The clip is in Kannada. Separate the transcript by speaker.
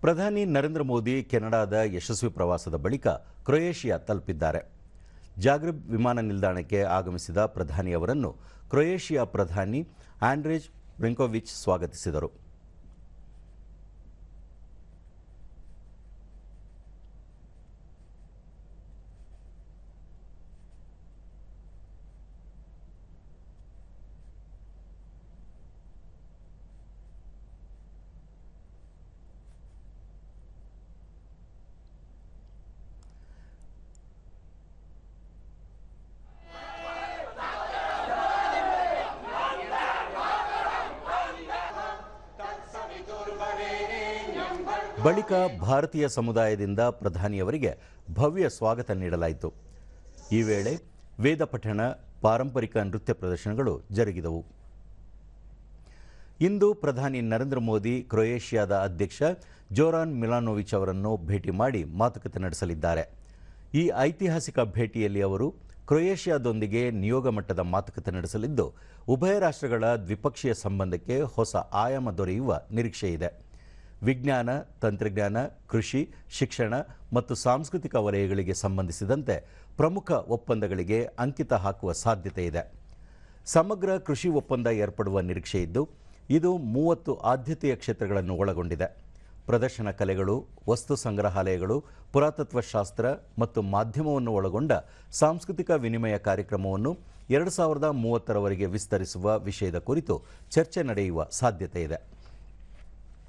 Speaker 1: ಪ್ರಧಾನಿ ನರೇಂದ್ರ ಮೋದಿ ಕೆನಡಾದ ಯಶಸ್ವಿ ಪ್ರವಾಸದ ಬಳಿಕ ಕ್ರೊಯೇಷಿಯಾ ತಲುಪಿದ್ದಾರೆ. ಜಾಗ್ರಿಬ್ ವಿಮಾನ ನಿಲ್ದಾಣಕ್ಕೆ ಆಗಮಿಸಿದ ಪ್ರಧಾನಿ ಅವರನ್ನು ಕ್ರೊಯೇಷಿಯಾ ಪ್ರಧಾನಿ ಆಂಡ್ರೇಜ್ ಬ್ರಿಂಕೋವಿಚ್ ಸ್ವಾಗತಿಸಿದರು. ಬಳಿಕ ಭಾರತೀಯ ಸಮುದಾಯದಿಂದ ಪ್ರಧಾನಿಯವರಿಗೆ ಭವ್ಯ ಸ್ವಾಗತ ನೀಡಲಾಯಿತು. ಈ ವೇಳೆ ವೇದ ಪಠಣ, ಪಾರಂಪರಿಕ ನೃತ್ಯ ಪ್ರದರ್ಶನಗಳು ಜರುಗಿದವು. ಇಂದು ಪ್ರಧಾನಿ ನರೇಂದ್ರ ಮೋದಿ, ಕ್ರೊಯೇಷಿಯಾದ ಅಧ್ಯಕ್ಷ ಜೋರಾನ್ ಮಿಲಾನೋವಿಚ್ ಅವರನ್ನು ಭೇಟಿ ಮಾಡಿ ಮಾತುಕತೆ ನಡೆಸಲಿದ್ದಾರೆ. ಈ ಐತಿಹಾಸಿಕ ಭೇಟಿಯಲ್ಲಿ ಅವರು ಕ್ರೊಯೇಷ್ಯಾದೊಂದಿಗೆ ನಿಯೋಗ ಮಟ್ಟದ ಮಾತುಕತೆ ನಡೆಸಲಿದ್ದು, ಉಭಯ ರಾಷ್ಟ್ರಗಳ ದ್ವಿಪಕ್ಷೀಯ ಸಂಬಂಧಕ್ಕೆ ಹೊಸ ಆಯಾಮ ದೊರೆಯುವ ನಿರೀಕ್ಷೆ ಇದೆ ವಿಜ್ಞಾನ, ತಂತ್ರಜ್ಞಾನ, ಕೃಷಿ, ಶಿಕ್ಷಣ ಮತ್ತು ಸಾಂಸ್ಕೃತಿಕ ವಲಯಗಳಿಗೆ ಸಂಬಂಧಿಸಿದಂತೆ ಪ್ರಮುಖ ಒಪ್ಪಂದಗಳಿಗೆ ಅಂಕಿತ ಹಾಕುವ ಸಾಧ್ಯತೆ ಇದೆ. ಸಮಗ್ರ ಕೃಷಿ ಒಪ್ಪಂದ ಏರ್ಪಡುವ ನಿರೀಕ್ಷೆ ಇದ್ದು, ಇದು ಮೂವತ್ತು ಆದ್ಯತೆಯ ಕ್ಷೇತ್ರಗಳನ್ನು ಒಳಗೊಂಡಿದೆ. ಪ್ರದರ್ಶನ ಕಲೆಗಳು, ವಸ್ತು ಸಂಗ್ರಹಾಲಯಗಳು, ಪುರಾತತ್ವಶಾಸ್ತ್ರ ಮತ್ತು ಮಾಧ್ಯಮವನ್ನು ಒಳಗೊಂಡ ಸಾಂಸ್ಕೃತಿಕ ವಿನಿಮಯ ಕಾರ್ಯಕ್ರಮವನ್ನು ಎರಡು ಸಾವಿರದ ಮೂವತ್ತರವರೆಗೆ ವಿಸ್ತರಿಸುವ ವಿಷಯದ ಕುರಿತು ಚರ್ಚೆ ನಡೆಯುವ ಸಾಧ್ಯತೆ ಇದೆ.